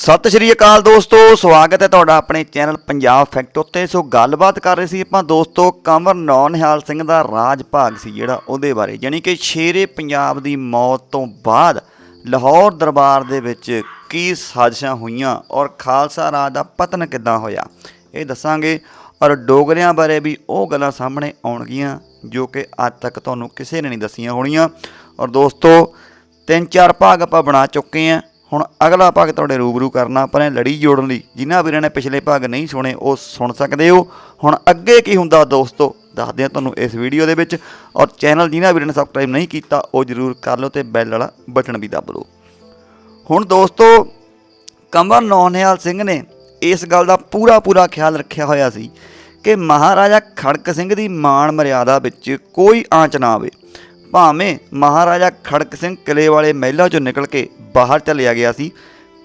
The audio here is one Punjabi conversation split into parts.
ਸਤਿ ਸ਼੍ਰੀ ਅਕਾਲ ਦੋਸਤੋ, ਸਵਾਗਤ ਹੈ ਤੁਹਾਡਾ ਆਪਣੇ ਚੈਨਲ ਪੰਜਾਬ ਫੈਕਟ ਉੱਤੇ। ਸੋ ਗੱਲਬਾਤ ਕਰ ਰਹੇ ਸੀ ਆਪਾਂ ਦੋਸਤੋ, ਕਮਰ ਨੌਨਿਹਾਲ ਸਿੰਘ ਦਾ ਰਾਜ ਭਾਗ ਸੀ ਜਿਹੜਾ ਉਹਦੇ ਬਾਰੇ। ਯਾਨੀ ਕਿ ਸ਼ੇਰੇ ਪੰਜਾਬ ਦੀ ਮੌਤ ਤੋਂ ਬਾਅਦ ਲਾਹੌਰ ਦਰਬਾਰ ਦੇ ਵਿੱਚ ਕੀ ਸਾਜ਼ਿਸ਼ਾਂ ਹੋਈਆਂ ਔਰ ਖਾਲਸਾ ਰਾਜ ਦਾ ਪਤਨ ਕਿੱਦਾਂ ਹੋਇਆ, ਇਹ ਦੱਸਾਂਗੇ। ਔਰ ਡੋਗਰਿਆਂ ਬਾਰੇ ਵੀ ਉਹ ਗੱਲਾਂ ਸਾਹਮਣੇ ਆਉਣਗੀਆਂ ਜੋ ਕਿ ਅੱਜ ਤੱਕ ਤੁਹਾਨੂੰ ਕਿਸੇ ਨੇ ਨਹੀਂ ਦੱਸੀਆਂ ਹੋਣੀਆਂ। ਔਰ ਦੋਸਤੋ, ਤਿੰਨ ਚਾਰ ਭਾਗ ਆਪਾਂ ਬਣਾ ਚੁੱਕੇ ਹਾਂ। ਹੁਣ ਅਗਲਾ ਭਾਗ ਤੁਹਾਡੇ ਰੂਬਰੂ ਕਰਨਾ ਆਪਾਂ ਨੇ ਲੜੀ ਜੋੜਨ ਲਈ। ਜਿਨ੍ਹਾਂ ਵੀਰਾਂ ਨੇ ਪਿਛਲੇ ਭਾਗ ਨਹੀਂ ਸੁਣੇ, ਉਹ ਸੁਣ ਸਕਦੇ ਹੋ। ਹੁਣ ਅੱਗੇ ਕੀ ਹੁੰਦਾ ਦੋਸਤੋ, ਦੱਸਦੇ ਹਾਂ ਤੁਹਾਨੂੰ ਇਸ ਵੀਡੀਓ ਦੇ ਵਿੱਚ। ਔਰ ਚੈਨਲ ਜਿਨ੍ਹਾਂ ਵੀਰਾਂ ਨੇ ਸਬਸਕ੍ਰਾਈਬ ਨਹੀਂ ਕੀਤਾ, ਉਹ ਜਰੂਰ ਕਰ ਲਓ ਤੇ ਬੈਲ ਵਾਲਾ ਬਟਨ ਵੀ ਦਬ ਲਓ ਹੁਣ ਦੋਸਤੋ, ਕੰਵਰ ਨੌਨਿਆਲ ਸਿੰਘ ਨੇ ਇਸ ਗੱਲ ਦਾ ਪੂਰਾ ਪੂਰਾ ਖਿਆਲ ਰੱਖਿਆ ਹੋਇਆ ਸੀ ਕਿ ਮਹਾਰਾਜਾ ਖੜਕ ਸਿੰਘ ਦੀ ਮਾਣ ਮਰਿਆਦਾ ਵਿੱਚ ਕੋਈ ਆਂਚ ਨਾ ਆਵੇ। ਭਾਵੇਂ ਮਹਾਰਾਜਾ ਖੜਕ ਸਿੰਘ ਕਿਲੇ ਵਾਲੇ ਮਹਿਲਾ ਚੋਂ ਨਿਕਲ ਕੇ ਬਾਹਰ ਚਲਿਆ ਗਿਆ ਸੀ,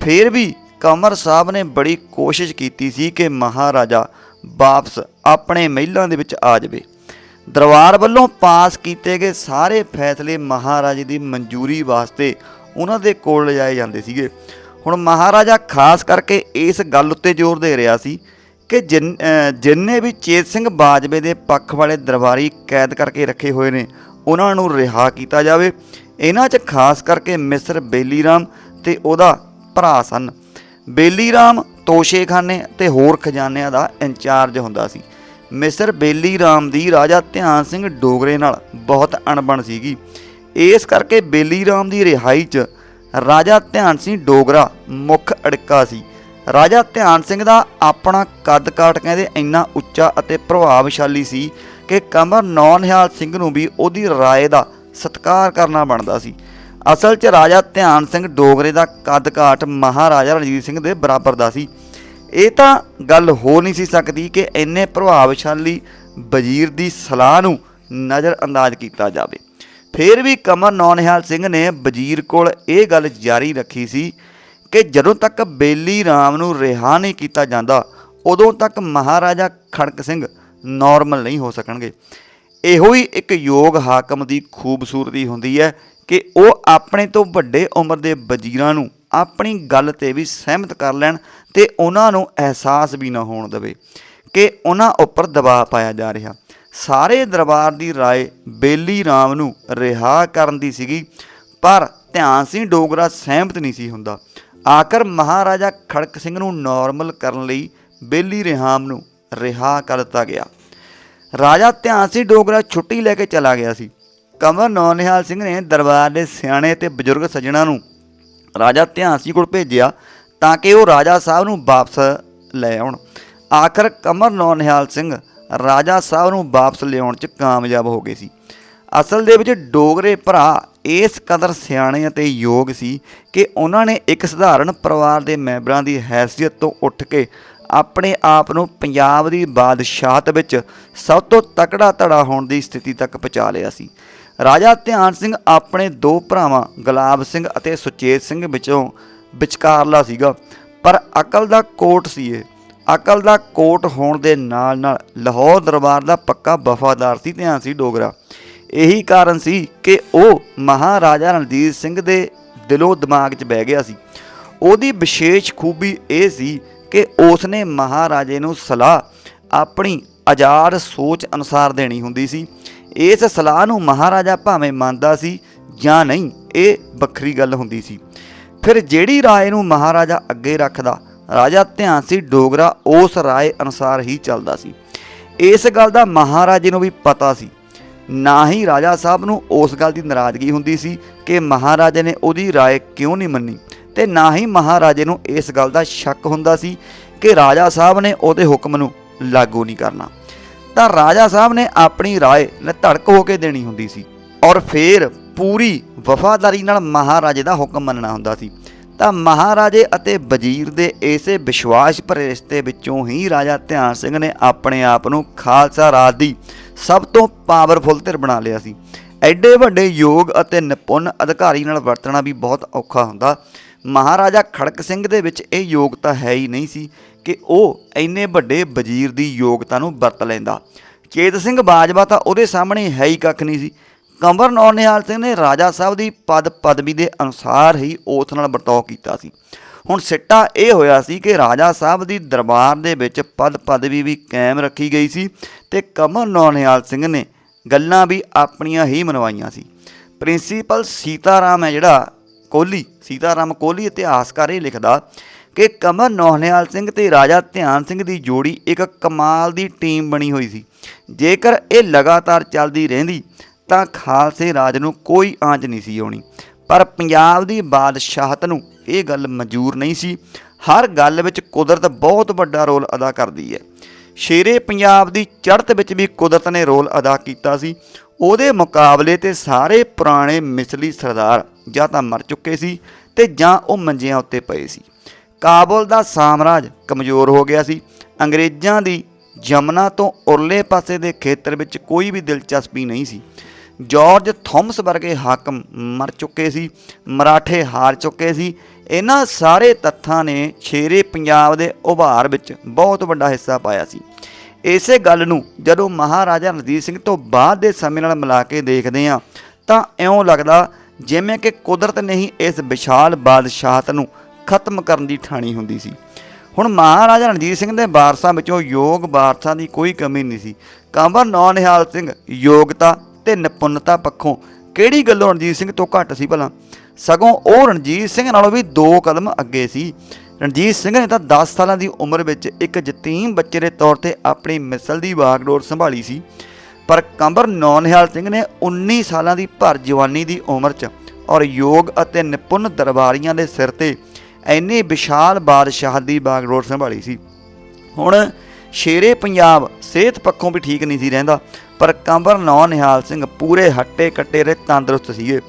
ਫਿਰ ਵੀ ਕਮਰ ਸਾਹਿਬ ਨੇ ਬੜੀ ਕੋਸ਼ਿਸ਼ ਕੀਤੀ ਸੀ ਕਿ ਮਹਾਰਾਜਾ ਵਾਪਸ ਆਪਣੇ ਮਹਿਲਾਂ ਦੇ ਵਿੱਚ ਆ ਜਾਵੇ। ਦਰਬਾਰ ਵੱਲੋਂ ਪਾਸ ਕੀਤੇ ਗਏ ਸਾਰੇ ਫੈਸਲੇ ਮਹਾਰਾਜੇ ਦੀ ਮਨਜ਼ੂਰੀ ਵਾਸਤੇ ਉਹਨਾਂ ਦੇ ਕੋਲ ਲਿਜਾਏ ਜਾਂਦੇ ਸੀਗੇ। ਹੁਣ ਮਹਾਰਾਜਾ ਖਾਸ ਕਰਕੇ ਇਸ ਗੱਲ ਉੱਤੇ ਜ਼ੋਰ ਦੇ ਰਿਹਾ ਸੀ ਕਿ ਜਿਨ- ਜਿੰਨੇ ਵੀ ਚੇਤ ਸਿੰਘ ਬਾਜਵੇ ਦੇ ਪੱਖ ਵਾਲੇ ਦਰਬਾਰੀ ਕੈਦ ਕਰਕੇ ਰੱਖੇ ਹੋਏ ਨੇ ਉਹਨਾਂ ਨੂੰ ਰਿਹਾ ਕੀਤਾ ਜਾਵੇ। ਇਹਨਾਂ 'ਚ ਖਾਸ ਕਰਕੇ ਮਿਸਰ ਬੇਲੀਰਾਮ ਤੇ ਉਹਦਾ ਭਰਾ ਸਨ। ਬੇਲੀਰਾਮ ਤੋਸ਼ੇਖਾਨੇ ਤੇ ਹੋਰ ਖਜ਼ਾਨਿਆਂ ਦਾ ਇੰਚਾਰਜ ਹੁੰਦਾ ਸੀ। ਮਿਸਰ ਬੇਲੀਰਾਮ ਦੀ ਰਾਜਾ ਧਿਆਨ ਸਿੰਘ ਡੋਗਰੇ ਨਾਲ ਬਹੁਤ ਅਣਬਣ ਸੀਗੀ। ਇਸ ਕਰਕੇ ਬੇਲੀਰਾਮ ਦੀ ਰਿਹਾਈ 'ਚ ਰਾਜਾ ਧਿਆਨ ਸਿੰਘ ਡੋਗਰਾ ਮੁੱਖ ਅੜਕਾ ਸੀ। ਰਾਜਾ ਧਿਆਨ ਸਿੰਘ ਦਾ ਆਪਣਾ ਕੱਦ ਕਾਟ ਕਹਿੰਦੇ ਇੰਨਾ ਉੱਚਾ ਅਤੇ ਪ੍ਰਭਾਵਸ਼ਾਲੀ ਸੀ ਕਿ ਕਮਰ ਨੌਨਿਹਾਲ ਸਿੰਘ ਨੂੰ ਵੀ ਉਹਦੀ ਰਾਏ ਦਾ ਸਤਿਕਾਰ ਕਰਨਾ ਬਣਦਾ ਸੀ। ਅਸਲ 'ਚ ਰਾਜਾ ਧਿਆਨ ਸਿੰਘ ਡੋਗਰੇ ਦਾ ਕੱਦ ਕਾਠ ਮਹਾਰਾਜਾ ਰਣਜੀਤ ਸਿੰਘ ਦੇ ਬਰਾਬਰ ਦਾ ਸੀ। ਇਹ ਤਾਂ ਗੱਲ ਹੋ ਨਹੀਂ ਸੀ ਸਕਦੀ ਕਿ ਇੰਨੇ ਪ੍ਰਭਾਵਸ਼ਾਲੀ ਵਜ਼ੀਰ ਦੀ ਸਲਾਹ ਨੂੰ ਨਜ਼ਰ ਅੰਦਾਜ਼ ਕੀਤਾ ਜਾਵੇ। ਫਿਰ ਵੀ ਕਮਰ ਨੌਨਿਹਾਲ ਸਿੰਘ ਨੇ ਵਜ਼ੀਰ ਕੋਲ ਇਹ ਗੱਲ ਜਾਰੀ ਰੱਖੀ ਸੀ ਕਿ ਜਦੋਂ ਤੱਕ ਬੇਲੀ ਰਾਮ ਨੂੰ ਰਿਹਾ ਨਹੀਂ ਕੀਤਾ ਜਾਂਦਾ, ਉਦੋਂ ਤੱਕ ਮਹਾਰਾਜਾ ਖੜਕ ਸਿੰਘ ਨਾਰਮਲ ਨਹੀਂ ਹੋ ਸਕਣਗੇ। ਇਹੋ ਹੀ ਇੱਕ ਯੋਗ ਹਾਕਮ ਦੀ ਖੂਬਸੂਰਤੀ ਹੁੰਦੀ ਹੈ ਕਿ ਉਹ ਆਪਣੇ ਤੋਂ ਵੱਡੇ ਉਮਰ ਦੇ ਵਜ਼ੀਰਾਂ ਨੂੰ ਆਪਣੀ ਗੱਲ ਤੇ ਵੀ ਸਹਿਮਤ ਕਰ ਲੈਣ ਤੇ ਉਹਨਾਂ ਨੂੰ ਅਹਿਸਾਸ ਵੀ ਨਾ ਹੋਣ ਦੇਵੇ ਕਿ ਉਹਨਾਂ ਉੱਪਰ ਦਬਾਅ ਪਾਇਆ ਜਾ ਰਿਹਾ। ਸਾਰੇ ਦਰਬਾਰ ਦੀ ਰਾਏ ਬੇਲੀ ਰਾਮ ਨੂੰ ਰਿਹਾ ਕਰਨ ਦੀ ਸੀਗੀ, ਪਰ ਧਿਆਨ ਸਿੰਘ ਡੋਗਰਾ ਸਹਿਮਤ ਨਹੀਂ ਸੀ ਹੁੰਦਾ। ਆਖਰ ਮਹਾਰਾਜਾ ਖੜਕ ਸਿੰਘ ਨੂੰ ਨਾਰਮਲ ਕਰਨ ਲਈ ਬੇਲੀ ਰਿਹਾਮ ਨੂੰ ਰਿਹਾ ਕਰ ਦਿੱਤਾ ਗਿਆ। ਰਾਜਾ ਧਿਆਨ ਸਿੰਘ ਡੋਗਰਾ ਛੁੱਟੀ ਲੈ ਕੇ ਚਲਾ ਗਿਆ ਸੀ। ਕਮਰ ਨੌਨਿਹਾਲ ਸਿੰਘ ਨੇ ਦਰਬਾਰ ਦੇ ਸਿਆਣੇ ਤੇ ਬਜ਼ੁਰਗ ਸੱਜਣਾ ਨੂੰ ਰਾਜਾ ਧਿਆਨ ਸਿੰਘ ਕੋਲ ਭੇਜਿਆ ਤਾਂ ਕਿ ਉਹ ਰਾਜਾ ਸਾਹਿਬ ਨੂੰ ਵਾਪਸ ਲੈ ਆਉਣ। ਆਖਰ ਕਮਰ ਨੌਨਿਹਾਲ ਸਿੰਘ ਰਾਜਾ ਸਾਹਿਬ ਨੂੰ ਵਾਪਸ ਲਿਆਉਣ 'ਚ ਕਾਮਯਾਬ ਹੋ ਗਏ ਸੀ। ਅਸਲ ਦੇ ਵਿੱਚ ਡੋਗਰੇ ਭਰਾ ਇਸ ਕਦਰ ਸਿਆਣੇ ਅਤੇ ਯੋਗ ਸੀ ਕਿ ਉਹਨਾਂ ਨੇ ਇੱਕ ਸਧਾਰਨ ਪਰਿਵਾਰ ਦੇ ਮੈਂਬਰਾਂ ਦੀ ਹੈਸੀਅਤ ਤੋਂ ਉੱਠ ਕੇ ਆਪਣੇ ਆਪ ਨੂੰ ਪੰਜਾਬ ਦੀ ਬਾਦਸ਼ਾਹਤ ਵਿੱਚ ਸਭ ਤੋਂ ਤਕੜਾ ਧੜਾ ਹੋਣ ਦੀ ਸਥਿਤੀ ਤੱਕ ਪਹੁੰਚਾ ਲਿਆ ਸੀ। ਰਾਜਾ ਧਿਆਨ ਸਿੰਘ ਆਪਣੇ ਦੋ ਭਰਾਵਾਂ, ਗੁਲਾਬ ਸਿੰਘ ਅਤੇ ਸੁਚੇਤ ਸਿੰਘ ਵਿੱਚੋਂ ਵਿਚਕਾਰਲਾ ਸੀਗਾ। ਪਰ ਅਕਲ ਦਾ ਕੋਟ ਸੀ ਇਹ। ਅਕਲ ਦਾ ਕੋਟ ਹੋਣ ਦੇ ਨਾਲ ਨਾਲ ਲਾਹੌਰ ਦਰਬਾਰ ਦਾ ਪੱਕਾ ਵਫਾਦਾਰ ਸੀ, ਧਿਆਨ ਸੀ ਡੋਗਰਾ। ਇਹੀ ਕਾਰਨ ਸੀ ਕਿ ਉਹ ਮਹਾਰਾਜਾ ਰਣਜੀਤ ਸਿੰਘ ਦੇ ਦਿਲੋਂ ਦਿਮਾਗ 'ਚ ਬਹਿ ਗਿਆ ਸੀ। ਉਹਦੀ ਵਿਸ਼ੇਸ਼ ਖੂਬੀ ਇਹ ਸੀ ਕਿ ਉਸ ਨੇ ਮਹਾਰਾਜੇ ਨੂੰ ਸਲਾਹ ਆਪਣੀ ਆਜ਼ਾਦ ਸੋਚ ਅਨੁਸਾਰ ਦੇਣੀ ਹੁੰਦੀ ਸੀ। ਇਸ ਸਲਾਹ ਨੂੰ ਮਹਾਰਾਜਾ ਭਾਵੇਂ ਮੰਨਦਾ ਸੀ ਜਾਂ ਨਹੀਂ, ਇਹ ਵੱਖਰੀ ਗੱਲ ਹੁੰਦੀ ਸੀ। ਫਿਰ ਜਿਹੜੀ ਰਾਏ ਨੂੰ ਮਹਾਰਾਜਾ ਅੱਗੇ ਰੱਖਦਾ, ਰਾਜਾ ਧਿਆਨ ਸੀ ਡੋਗਰਾ ਉਸ ਰਾਏ ਅਨੁਸਾਰ ਹੀ ਚੱਲਦਾ ਸੀ। ਇਸ ਗੱਲ ਦਾ ਮਹਾਰਾਜੇ ਨੂੰ ਵੀ ਪਤਾ ਸੀ। ਨਾ ਹੀ ਰਾਜਾ ਸਾਹਿਬ ਨੂੰ ਉਸ ਗੱਲ ਦੀ ਨਾਰਾਜ਼ਗੀ ਹੁੰਦੀ ਸੀ ਕਿ ਮਹਾਰਾਜੇ ਨੇ ਉਹਦੀ ਰਾਏ ਕਿਉਂ ਨਹੀਂ ਮੰਨੀ। ਤੇ ਨਾ ਹੀ ਮਹਾਰਾਜੇ ਨੂੰ ਇਸ ਗੱਲ ਦਾ ਸ਼ੱਕ ਹੁੰਦਾ ਸੀ ਕਿ ਰਾਜਾ ਸਾਹਿਬ ਨੇ ਉਹਦੇ ਹੁਕਮ ਨੂੰ ਲਾਗੂ ਨਹੀਂ ਕਰਨਾ। ਤਾਂ ਰਾਜਾ ਸਾਹਿਬ ਨੇ ਆਪਣੀ ਰਾਏ ਧੜਕ ਹੋ ਕੇ ਦੇਣੀ ਹੁੰਦੀ ਸੀ ਔਰ ਫਿਰ ਪੂਰੀ ਵਫਾਦਾਰੀ ਨਾਲ ਮਹਾਰਾਜੇ ਦਾ ਹੁਕਮ ਮੰਨਣਾ ਹੁੰਦਾ ਸੀ। ਤਾਂ ਮਹਾਰਾਜੇ ਅਤੇ ਵਜ਼ੀਰ ਦੇ ਇਸੇ ਵਿਸ਼ਵਾਸ ਭਰੇ ਰਿਸ਼ਤੇ ਵਿੱਚੋਂ ਹੀ ਰਾਜਾ ਧਿਆਨ ਸਿੰਘ ਨੇ ਆਪਣੇ ਆਪ ਨੂੰ ਖਾਲਸਾ ਰਾਜ ਦੀ ਸਭ ਤੋਂ ਪਾਵਰਫੁਲ ਧਿਰ ਬਣਾ ਲਿਆ ਸੀ। ਐਡੇ ਵੱਡੇ ਯੋਗ ਅਤੇ ਨਿਪੁੰਨ ਅਧਿਕਾਰੀ ਨਾਲ ਵਰਤਣਾ ਵੀ ਬਹੁਤ ਔਖਾ ਹੁੰਦਾ ਮਹਾਰਾਜਾ ਖੜਕ ਸਿੰਘ ਦੇ ਵਿੱਚ ਇਹ ਯੋਗਤਾ ਹੈ ਹੀ ਨਹੀਂ ਸੀ ਕਿ ਉਹ ਇੰਨੇ ਵੱਡੇ ਵਜ਼ੀਰ ਦੀ ਯੋਗਤਾ ਨੂੰ ਵਰਤ ਲੈਂਦਾ। ਚੇਤ ਸਿੰਘ ਬਾਜਵਾ ਤਾਂ ਉਹਦੇ ਸਾਹਮਣੇ ਹੈ ਹੀ ਕੱਖ ਨਹੀਂ ਸੀ। ਕੰਵਰ ਨੌਨਿਹਾਲ ਸਿੰਘ ਨੇ ਰਾਜਾ ਸਾਹਿਬ ਦੀ ਪਦ ਪਦਵੀ ਦੇ ਅਨੁਸਾਰ ਹੀ ਉਸ ਨਾਲ ਵਰਤਾਓ ਕੀਤਾ ਸੀ। ਹੁਣ ਸਿੱਟਾ ਇਹ ਹੋਇਆ ਸੀ ਕਿ ਰਾਜਾ ਸਾਹਿਬ ਦੀ ਦਰਬਾਰ ਦੇ ਵਿੱਚ ਪਦ ਪਦਵੀ ਵੀ ਕਾਇਮ ਰੱਖੀ ਗਈ ਸੀ ਤੇ ਕਮਲ ਨੌਨਿਹਾਲ ਸਿੰਘ ਨੇ ਗੱਲਾਂ ਵੀ ਆਪਣੀਆਂ ਹੀ ਮਨਵਾਈਆਂ ਸੀ। ਪ੍ਰਿੰਸੀਪਲ ਸੀਤਾਰਾਮ ਹੈ ਜਿਹੜਾ ਕੋਹਲੀ, ਸੀਤਾਰਾਮ ਕੋਹਲੀ ਇਤਿਹਾਸਕਾਰ ਇਹ ਲਿਖਦਾ ਕਿ ਕਮਰ ਨੌਨਿਹਾਲ ਸਿੰਘ ਤੇ ਰਾਜਾ ਧਿਆਨ ਸਿੰਘ ਦੀ ਜੋੜੀ ਇੱਕ ਕਮਾਲ ਦੀ ਟੀਮ ਬਣੀ ਹੋਈ ਸੀ। ਜੇਕਰ ਇਹ ਲਗਾਤਾਰ ਚੱਲਦੀ ਰਹਿੰਦੀ ਤਾਂ ਖਾਲਸੇ ਰਾਜ ਨੂੰ ਕੋਈ ਆਂਚ ਨਹੀਂ ਸੀ ਆਉਣੀ। ਪਰ ਪੰਜਾਬ ਦੀ ਬਾਦਸ਼ਾਹਤ ਨੂੰ ਇਹ ਗੱਲ ਮਨਜ਼ੂਰ ਨਹੀਂ ਸੀ। ਹਰ ਗੱਲ ਵਿੱਚ ਕੁਦਰਤ ਬਹੁਤ ਵੱਡਾ ਰੋਲ ਅਦਾ ਕਰਦੀ ਹੈ। ਸ਼ੇਰੇ ਪੰਜਾਬ ਦੀ ਚੜ੍ਹਤ ਵਿੱਚ ਵੀ ਕੁਦਰਤ ਨੇ ਰੋਲ ਅਦਾ ਕੀਤਾ ਸੀ। ਉਹਦੇ ਮੁਕਾਬਲੇ ਤੇ ਸਾਰੇ ਪੁਰਾਣੇ ਮਿਸਲੀ ਸਰਦਾਰ ਜਾਂ ਤਾਂ ਮਰ ਚੁੱਕੇ ਸੀ ਤੇ ਜਾਂ ਉਹ ਮੰਜਿਆਂ ਉੱਤੇ ਪਏ ਸੀ। ਕਾਬੁਲ ਦਾ ਸਾਮਰਾਜ ਕਮਜ਼ੋਰ ਹੋ ਗਿਆ ਸੀ। ਅੰਗਰੇਜ਼ਾਂ ਦੀ ਜਮਨਾ ਤੋਂ ਉਰਲੇ ਪਾਸੇ ਦੇ ਖੇਤਰ ਵਿੱਚ ਕੋਈ ਵੀ ਦਿਲਚਸਪੀ ਨਹੀਂ ਸੀ। ਜਾਰਜ ਥਾਮਸ ਵਰਗੇ ਹਾਕਮ ਮਰ ਚੁੱਕੇ ਸੀ, ਮਰਾਠੇ ਹਾਰ ਚੁੱਕੇ ਸੀ। ਇਹਨਾਂ ਸਾਰੇ ਤੱਥਾਂ ਨੇ ਸ਼ੇਰੇ ਪੰਜਾਬ ਦੇ ਉਭਾਰ ਵਿੱਚ ਬਹੁਤ ਵੱਡਾ ਹਿੱਸਾ ਪਾਇਆ ਸੀ। ਇਸੇ ਗੱਲ ਨੂੰ ਜਦੋਂ ਮਹਾਰਾਜਾ ਰਣਜੀਤ ਸਿੰਘ ਤੋਂ ਬਾਅਦ ਦੇ ਸਮੇਂ ਨਾਲ ਮਿਲਾ ਕੇ ਦੇਖਦੇ ਹਾਂ, ਤਾਂ ਇਉਂ ਲੱਗਦਾ ਜਿਵੇਂ ਕਿ ਕੁਦਰਤ ਨੇ ਹੀ ਇਸ ਵਿਸ਼ਾਲ ਬਾਦਸ਼ਾਹਤ ਨੂੰ ਖਤਮ ਕਰਨ ਦੀ ਠਾਣੀ ਹੁੰਦੀ ਸੀ। ਹੁਣ ਮਹਾਰਾਜਾ ਰਣਜੀਤ ਸਿੰਘ ਦੇ ਵਾਰਸਾਂ ਵਿੱਚੋਂ ਯੋਗ ਵਾਰਸਾਂ ਦੀ ਕੋਈ ਕਮੀ ਨਹੀਂ ਸੀ। ਕੰਵਰ ਨੌਨਿਹਾਲ ਸਿੰਘ, ਯੋਗਤਾ ਤੇ ਨਿਪੁੰਨਤਾ ਪੱਖੋਂ ਕਿਹੜੀ ਗੱਲੋਂ ਰਣਜੀਤ ਸਿੰਘ ਤੋਂ ਘੱਟ ਸੀ ਭਲਾ? ਸਗੋਂ ਉਹ ਰਣਜੀਤ ਸਿੰਘ ਨਾਲੋਂ ਵੀ ਦੋ ਕਦਮ ਅੱਗੇ ਸੀ। ਰਣਜੀਤ ਸਿੰਘ ਨੇ ਤਾਂ 10 ਸਾਲਾਂ ਦੀ ਉਮਰ ਵਿੱਚ ਇੱਕ ਯਤੀਮ ਬੱਚੇ ਦੇ ਤੌਰ ਤੇ ਆਪਣੀ ਮਿਸਲ ਦੀ ਵਾਗਡੋਰ ਸੰਭਾਲੀ ਸੀ। ਪਰ ਕੰਬਰ ਨੌਨਿਹਾਲ ਸਿੰਘ ਨੇ 19 ਸਾਲਾਂ ਦੀ ਭਰ ਜਵਾਨੀ ਦੀ ਉਮਰ 'ਚ ਔਰ ਯੋਗ ਅਤੇ ਨਿਪੁੰਨ ਦਰਬਾਰੀਆਂ ਦੇ ਸਿਰ ਤੇ ਐਨੀ ਵਿਸ਼ਾਲ ਬਾਦਸ਼ਾਹ ਦੀ ਬਾਗਡੋਰ ਸੰਭਾਲੀ ਸੀ। ਹੁਣ ਸ਼ੇਰੇ ਪੰਜਾਬ ਸਿਹਤ ਪੱਖੋਂ ਵੀ ਠੀਕ ਨਹੀਂ ਸੀ ਰਹਿੰਦਾ, ਪਰ ਕੰਬਰ ਨੌ ਨਿਹਾਲ ਸਿੰਘ ਪੂਰੇ ਹੱਟੇ ਕੱਟੇ ਰੇ ਤੰਦਰੁਸਤ ਸੀਗੇ।